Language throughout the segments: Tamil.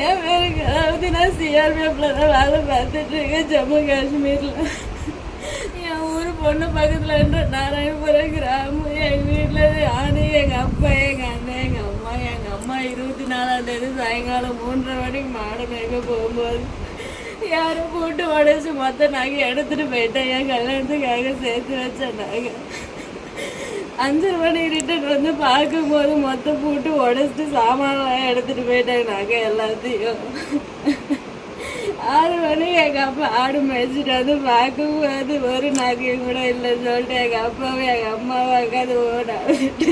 என் பேருக்கு அதாவது நான் சிஆர்பிஎஃப்ல தான் வேலை பார்த்துட்ருக்கேன் ஜம்மு காஷ்மீரில் என் ஊர் பொண்ணு பக்கத்தில் பக்கத்துலன்ற நாராயணபுரம் கிராமம் எங்கள் வீட்டில் ஆணி எங்கள் அப்பா எங்கள் அண்ணன் எங்கள் அம்மா எங்கள் அம்மா இருபத்தி நாலாம் தேதி சாயங்காலம் மூன்றரை மணிக்கு மாடு மேய்க்க போகும்போது யாரும் போட்டு உடச்சி மொத்த நகை எடுத்துட்டு போயிட்டேன் என் கல்யாணத்துக்காக சேர்த்து வச்ச நகை அஞ்சு மணி ரிட்டன் வந்து பார்க்கும்போது மொத்தம் போட்டு உடச்சிட்டு சாமானெல்லாம் எடுத்துட்டு போயிட்டாங்க நாங்கள் எல்லாத்தையும். ஆறு மணி எங்கள் அப்பா ஆடு மேய்ச்சிட்டு வந்து பார்க்கும்போது ஒரு நகையும் கூட இல்லைன்னு சொல்லிட்டு எங்கள் அப்பாவும் எங்கள் அம்மாவும் உட்காந்து ஓடாவிட்டு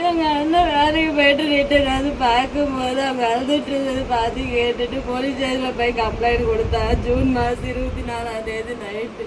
எங்கள் அண்ணன் வேலைக்கு போயிட்டு ரிட்டர்ன் வந்து பார்க்கும்போது அவங்க அழுதுட்டு இருந்தது பார்த்து கேட்டுட்டு போலீஸ் ஸ்டேஷனில் போய் கம்ப்ளைண்ட் கொடுத்தா ஜூன் மாதம் இருபத்தி நாலாம் தேதி நைட்டு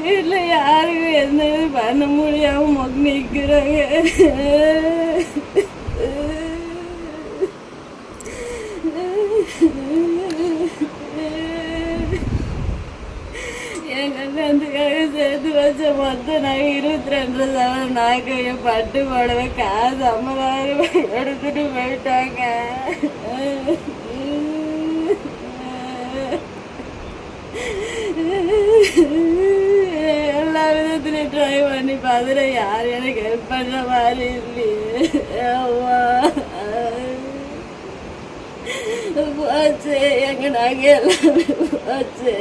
வீட்டில் யாருக்கும் எந்த இது பண்ண முடியாமல் மொக்க நிற்கிறாங்க என் சேர்த்து வச்ச மொத்தம் நகை இருபத்தி ரெண்டு சவரம் நகையை பட்டு போடவே காசு ஐம்பதாயிரம் எடுத்துட்டு போயிட்டாங்க Mm-hmm. விதத்துலையும் ட்ரை பண்ணி பார்த்துட்டு யார் எனக்கு ஹெல்ப் பண்ணுற மாதிரி இல்லையே போச்சு எங்க நாங்கள் எல்லாமே போச்சு